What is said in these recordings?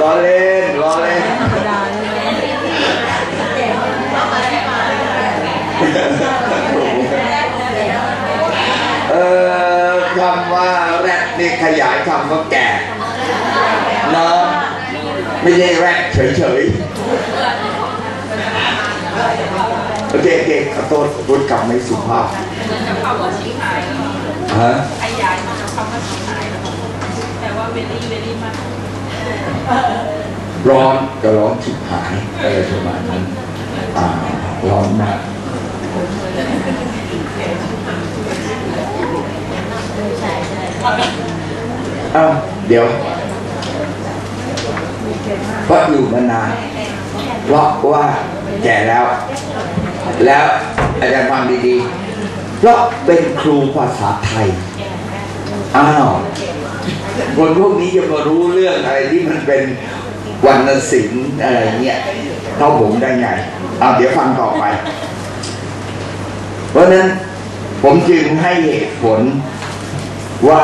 รอเล่นรอเล่นเออคำว่าแรดนี่ขยายคำว่าแก่เนาะไม่ใช่แรดเฉยๆโอเคโอเคขอโทษพูดคำไม่สุภาพ จะคำว่าชี้หายฮะขยายมาจากคำว่าชี้หายแต่ว่าเวลี่เวลี่มากร้อนก็ร้อนฉิบหายอะไรประมาณนั้นอ่าร้อนมากอ้าวเดี๋ยวเพราะอยู่มานานเพราะว่าแก่แล้ว แล้วอาจารย์ฟังดีๆ เพราะเป็นครูภาษาไทย อ้าว คนพวกนี้จะมารู้เรื่องอะไรที่มันเป็นวรรณศิลป์อะไรเงี้ยเท่าผมได้ไงเอาเดี๋ยวฟังต่อไป เพราะฉะนั้นผมจึงให้เหตุผลว่า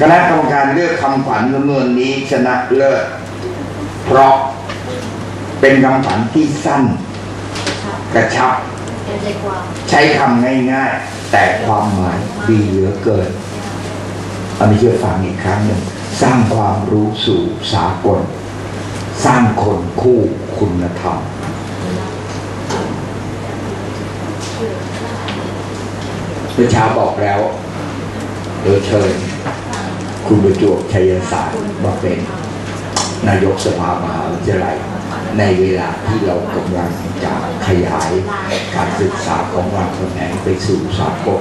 คณะกรรมการเลือกคำขวัญจำนวนนี้ชนะเลิศเพราะเป็นคำขวัญที่สั้น กระชับ ใช้คำง่ายๆ แต่ความหมายดีเหลือเกินอันนี้ช่วยฟังอีกครั้งหนึ่งสร้างความรู้สู่สากล สร้างคนคู่คุณธรรมเมื่อเช้าบอกแล้วเออเชิญ คุณประจวบชัยศาสตร์มาเป็น นายกสภามหาวิทยาลัย ในเวลาที่เรากำลังจะขยายการศึกษาของรามคำแหงไปสู่สากล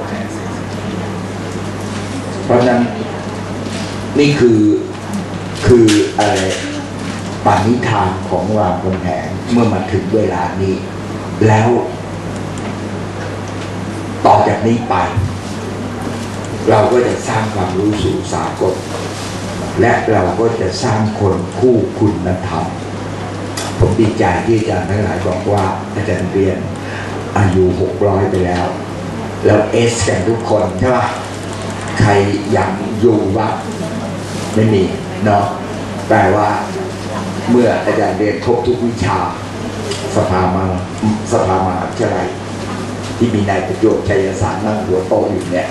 เพราะนั้นนี่คือคืออะไรปานิธานของรามคำแหงเมื่อมาถึงเวลานี้ แล้ว ต่อจากนี้ไป เราก็จะสร้างความรู้สู่สากลและเราก็จะสร้างคนคู่คุณธรรม ผมดีใจที่อาจารย์ทั้งหลายบอกว่าอาจารย์เรียนอายุหกร้อยไปแล้ว แล้วเอสกันทุกคนใช่ปะใครยังอยู่บ้างไม่มีเนาะแปลว่า เมื่ออาจารย์เรียนครบทุกวิชา สภามาสภามาวิทยาลัยที่มีนายประโยชน์ชัยสารนั่งหัวโตอยู่เนี่ย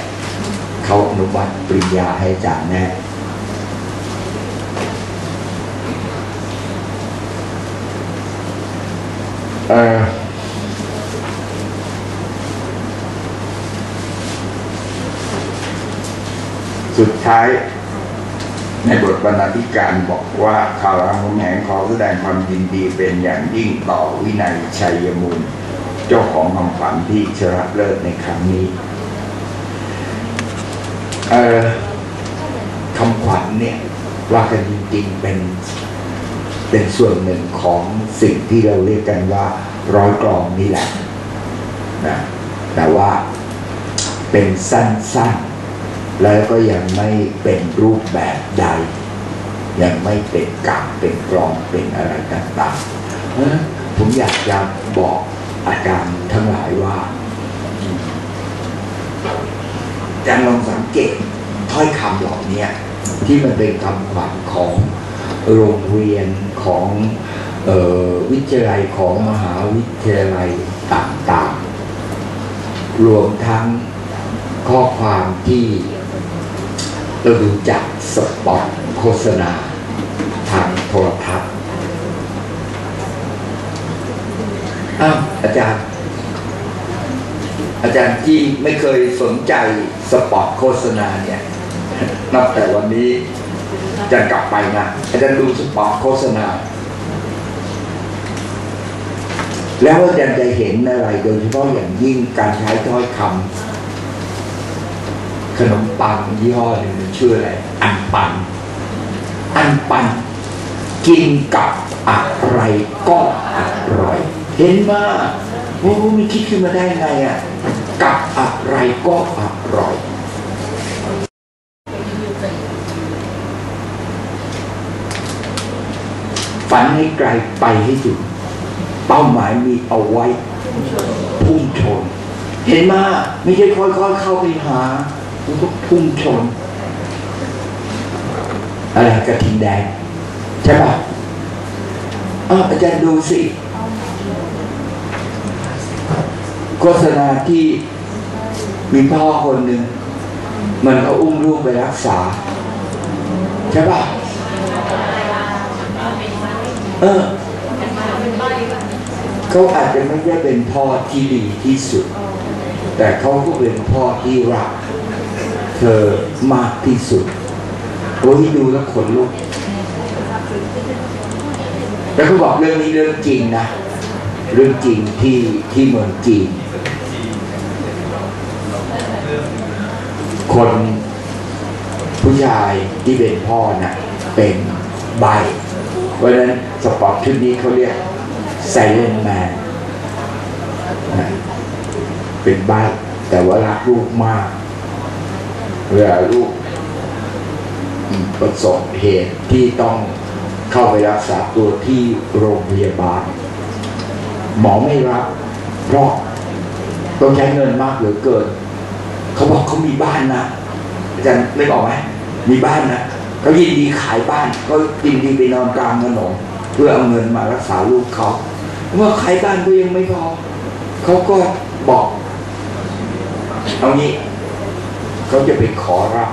เขาอนุมัติปริญญาให้อาจารย์แน่ เออ สุดท้ายในบทบรรณาธิการบอกว่าข่าวรามแหงขอแสดงความยินดีเป็นอย่างยิ่งต่อวินัยชัยมูล เจ้าของคำขวัญที่ชนะเลิศในครั้งนี้คำขวัญเนี่ยว่ากันจริงๆเป็น เป็นส่วนหนึ่งของสิ่งที่เราเรียกกันว่า ร้อยกรองนี่แหละนะแต่ว่าเป็นสั้นๆ แล้วก็ยังไม่เป็นรูปแบบใด ยังไม่เป็นกาเป็นกรองเป็นอะไรต่างๆเพราะนั้นผมอยากจะบอกอาจารย์ทั้งหลายว่าอาจารลองสังเกตถ้อยคำเหล่านี้ที่มันเป็นคำขวัญของ โรงเรียนของเออวิทยาลัยของมหาวิทยาลัยต่างๆ รวมทั้งข้อความที่เราดูจากสปอตโฆษณาทางโทรทัศน์อ้าวอาจารย์ อาจารย์ที่ไม่เคยสนใจสปอตโฆษณาเนี่ยนับแต่วันนี้ จะกลับไปนะอาจารย์ดูสปอตโฆษณา แล้วอาจารย์จะเห็นอะไร โดยเฉพาะอย่างยิ่งการใช้ถ้อยคำขนมปังยี่ห้อหนึ่งชื่ออะไร อันปัน อันปัน กินกับอะไรก็อร่อย เห็นมาโอ้ไม่คิดขึ้นมาได้ไงอะ กับอะไรก็อร่อย ฝันให้ไกลไปให้ถึงเป้าหมายมีเอาไว้พุ่งชน เห็นมาไม่ใช่ค่อยๆเข้าไปหามันก็พุ่งชน อะไรกระทิงแดงใช่ป่ะอ้าอาจารย์ดูสิโฆษณาที่มีพ่อคนหนึ่ง มันก็อุ้มลูกไปรักษา ใช่ป่ะ เออเขาอาจจะไม่ได้เป็นพ่อที่ดีที่สุด แต่เขาก็เป็นพ่อที่รัก เธอมากที่สุดโอ้ยดูแล้วขนลุกแล้วเขาบอกเรื่องนี้เรื่องจริงนะ เรื่องจริงที่ที่เมืองจีน คนผู้ชายที่เป็นพ่อน่ะเป็นใบ เพราะฉะนั้นสปอร์ตชุดนี้เขาเรียกไซเลนแมนเป็นใบแต่ว่ารักลูกมากเวลาลูกประสบเหตุที่ต้องเข้าไปรักษาตัวที่โรงพยาบาล หมอไม่รับ เพราะต้องใช้เงินมากเหลือเกิน เขาบอกเขามีบ้านนะอาจารย์ไม่บอกไหมมีบ้านนะ เขายินดีขายบ้านเขายินดีไปนอนกลางถนนเพื่อเอาเงินมารักษาลูกเขาเมื่อขายบ้านก็ยังไม่พอเขาก็บอกเอางี้เขาจะไปขอรับ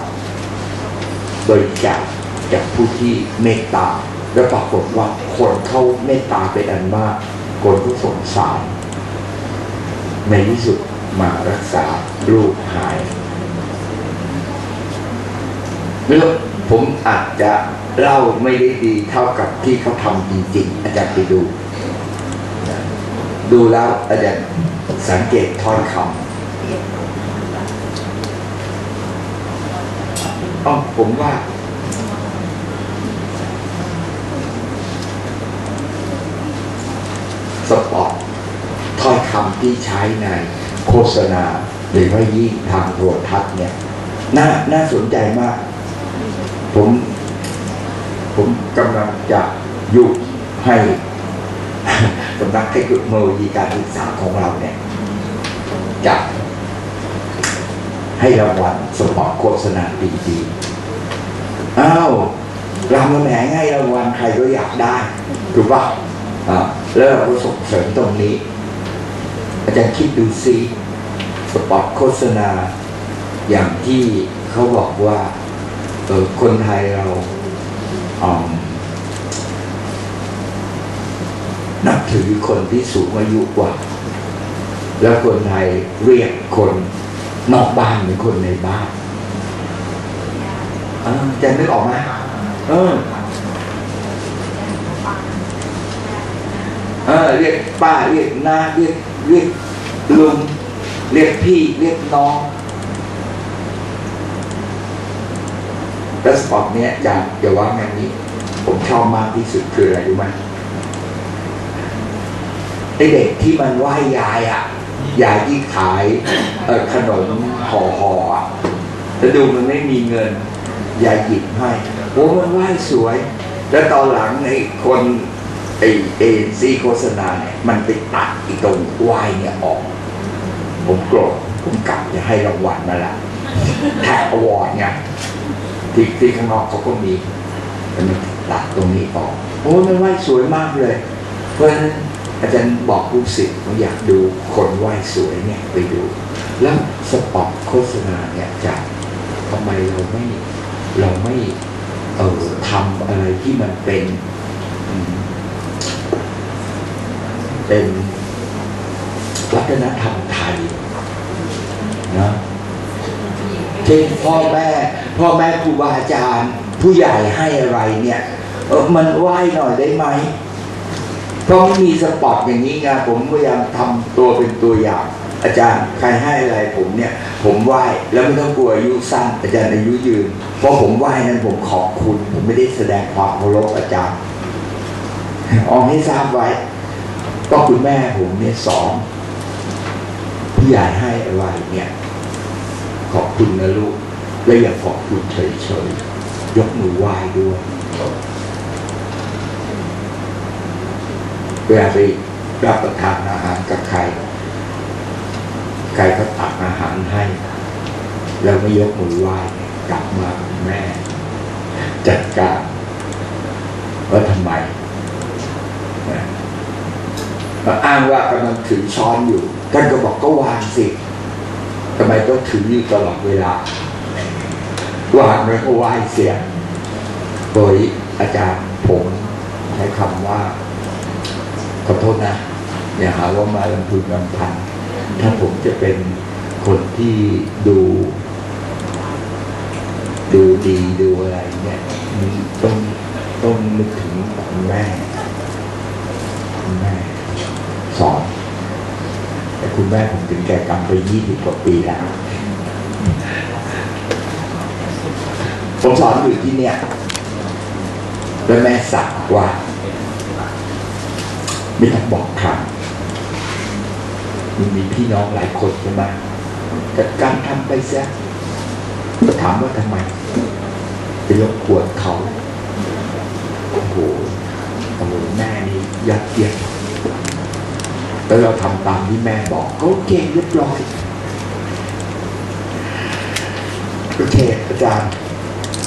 บริจาคจากผู้ที่เมตตาแล้วปรากฏว่าคนเขาเมตตาเป็นอันมาก คนก็สงสารในที่สุดมารักษาลูกหายเรื่อง ผมอาจจะเล่าไม่ได้ดีเท่ากับที่เขาทำจริง ๆ อาจารย์ไปดู ดูแล้วอาจารย์สังเกตถ้อยคำอ๋อผมว่า สปอตถ้อยคำที่ใช้ในโฆษณาหรือว่ายิ่งทางโทรทัศน์เนี่ย น่าน่าสนใจมาก ผม ผมกำลังจะยุให้กำลังให้เทคโนโลยีการศึกษาของเราเนี่ยจะให้รางวัลสปอร์ตโฆษณาดีๆอ้าวรามคำแหงให้รางวัลใครก็อยากได้ ถูกป่ะอ่าแล้วเราก็ส่งเสริมตรงนี้ อาจารย์คิดดูซิสปอตโฆษณาอย่างที่เขาบอกว่า คนไทยเรานับถือคนที่สูงอายุกว่า แล้วคนไทยเรียกคนนอกบ้านเหมือนคนในบ้านออจะนึกออกไหมเออเออเรียกป้าเรียกน้าเรียกเรียกลุงเรียกพี่ เรียกน้อง แล้วสปอตเนี้ยอย่าอย่าว่าแม่นี้ ผมชอบมากที่สุดคืออะไรรู้ไหมไอเด็กที่มันไหว้ยายอะยายที่ขายขนมห่อห่อๆอะแล้วดูมันไม่มีเงิน ยายหยิบให้โอ้มันไหว้สวย แล้วตอนหลังไอ้คนไอเอ็นซีโฆษณาเนี่ยมันไปตัดอีตรงไหว้เนี่ยออก ผมโกรธผมกลับจะให้รางวัลมาละแท็กอวอร์ดไง ที่ที่ข้างนอกเขาก็มีแต่มันตัดตรงนี้ออก โอ้มันไหว้สวยมากเลย เพราะฉะนั้นอาจารย์บอกลูกศิษย์ผมอยากดูคนไหว้สวยเนี่ยไปดู แล้วสปอตโฆษณาเนี่ยจะทำไมเราไม่เราไม่เออทำอะไรที่มันเป็นอืมเป็นวัฒนธรรมไทยนะเช่นพ่อแม่ พ่อแม่ครูบาอาจารย์ ผู้ใหญ่ให้อะไรเนี่ยมันไหว้หน่อยได้ไหมเพราะมีสปอตอย่างนี้ไงผมพยายามทำตัวเป็นตัวอย่าง อาจารย์ใครให้อะไรผมเนี่ย ผมไหว้แล้วไม่ต้องกลัวอายุสั้นอาจารย์อายุยืน เพราะผมไหว้นั้นผมขอบคุณ ผมไม่ได้แสดงความเคารพอาจารย์เออกให้ทราบไว้ ก็คุณแม่ผมเนี่ยสอนผู้ใหญ่ให้อะไรเนี่ย ขอบคุณนะลูก และอย่าขอบคุณเฉยๆยกมือไหว้ด้วยเวลาไปรับประทานอาหารกับใครใครก็ตักอาหารให้เราไม่ยกมือไหว้กลับมาแม่ จัดการว่าทำไมมาอ้างว่ากำลังถือช้อนอยู่ท่านก็บอกก็วางสิทำไมต้องถืออยู่ตลอดเวลา วางแล้วก็ไหว้เสียโดยอาจารย์ผมใช้คำว่าขอโทษนะ อย่าหาว่ามาลำพึงลำพัน ถ้าผมจะเป็นคนที่ดู ดูดีดูอะไรเนี่ยมันต้องต้องนึกถึงคุณแม่คุณแม่สอนแต่คุณแม่ผมถึงแก่กรรมไปยี่สิบกว่าปีแล้ว ผมสอนอยู่ที่เนี่ยแล้วแม่สั่งว่าไม่ต้องบอกใครมันมีพี่น้องหลายคนใช่ไหมจัดการทำไปเสียถามว่าทำไมไปรบกวนเขาโอ้โหโอ้โหแม่นี่ยัดเยียดแล้วเราทำตามที่แม่บอกก็โอเคเรียบร้อยโอเคอาจารย์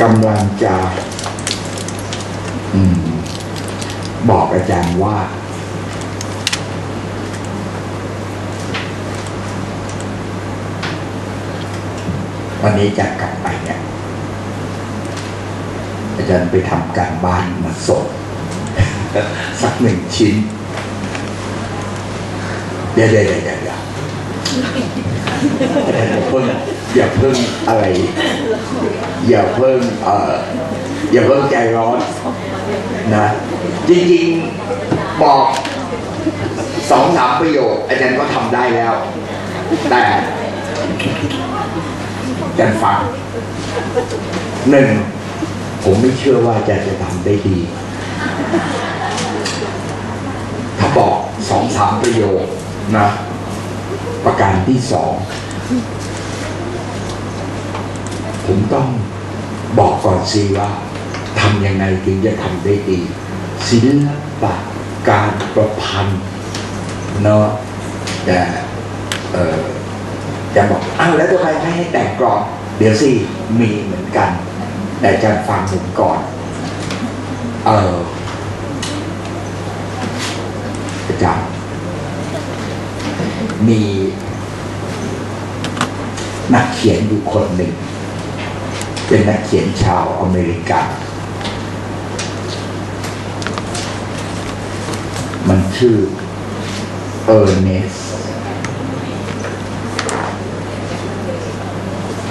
กำลังจะอบอกอาจารย์ว่า วันนี้จะกลับไปเนี่ยอาจารย์ไปทำการบ้านมาส่งสักหนึ่งชิ้น เดี๋ยวเดี๋ยวเดี๋ยว เดี๋ยวเดี๋ยวอย่าเพิ่งอย่าเพิ่งอะไร อย่าเพิ่งเอ่ออย่าเพิ่งใจร้อนนะจริงๆบอกสองสามประโยคอาจารย์ก็ทำได้แล้ว แต่อาจารย์ฟังหนึ่งผมไม่เชื่อว่าอาจารย์จะทำได้ดี ถ้าบอกสองสามประโยคนะ ประการที่สองผมต้องบอกก่อนสิว่าทำยังไงถึงจะทำได้ดีศิลปะการประพันธ์เนาะแต่เออจะบอกอ้าวแล้วทำไมไม่ให้แต่งกรอนเดี๋ยวสิมีเหมือนกัน แต่จะฟังผมก่อนเอออาจารย์ มีนักเขียนอยู่คนหนึ่ง เป็นนักเขียนชาวอเมริกัน มันชื่อเออร์เนส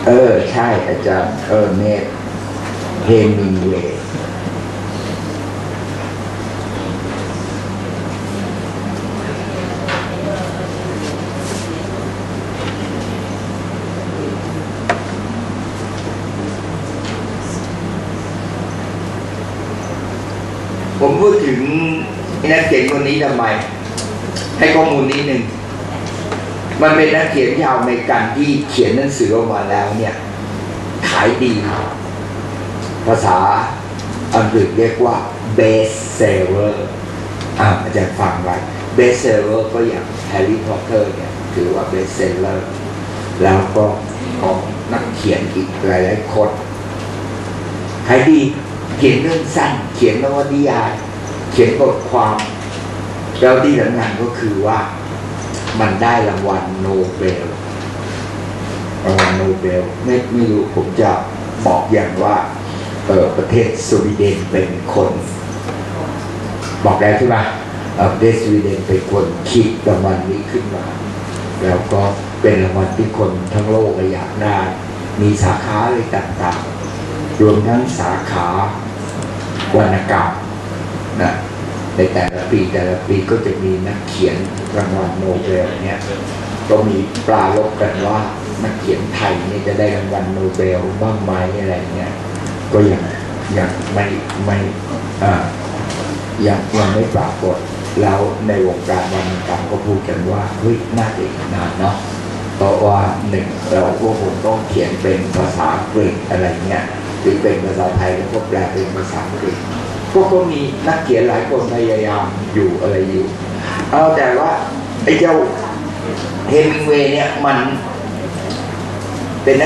เออ ใช่อาจารย์เออร์เนสเฮมิงเวย์ พูดถึงนักเขียนคนนี้ทำไม ให้ข้อมูลนิดหนึ่งมันเป็นนักเขียนชาวอเมริกันที่เขียนหนังสือออกมาแล้วเนี่ย ขายดี ภาษาอังกฤษเรียกว่า best seller อ่าอาจารย์ฟังไว้ best seller ก็อย่าง Harry Potter เนี่ย ถือว่า best seller แล้วก็ของนักเขียนอีกหลายๆคนขายดี เขียนเรื่องสั้น เขียนนวนิยาย เขียนบทความแล้วที่สำคัญก็คือว่ามันได้รางวัลโนเบลรางวัลโนเบลไม่ไม่รู้ผมจะบอกอย่างว่าเออประเทศสวีเดนเป็นคน บอกได้ใช่ไหมเออประเทศสวีเดนเป็นคนคิดรางวัลนี้ขึ้นมา แล้วก็เป็นรางวัลที่คนทั้งโลกอยากได้มีสาขาอะไรต่างๆ รวมทั้งสาขาวรรณกรรม นะในแต่ละปีแต่ละปีก็จะมีนักเขียนรางวัลโนเบลเนี่ยก็มีปลาลบกันว่านักเขียนไทยนี่จะได้รางวัลโนเบลบ้างไหมอะไรเงี้ยก็ยังยังไม่ไม่อ่ายังยังไม่ปรากฏแล้วในวงการวรรณกรรมก็พูดกันว่าเฮ้ยน่าจะอีกนานเนาะเพราะว่าหนึ่งเราพวกผมต้องเขียนเป็นภาษาอังกฤษอะไรเงี้ยหรือเป็นภาษาไทยแล้วก็แปลเป็นภาษาอังกฤษ ก็ก็มีนักเขียนหลายคนพยายามอยู่อะไรอยู่ เอาแต่ว่าไอ้เจ้าเฮมิงเวย์เนี่ยมันเป็นนัก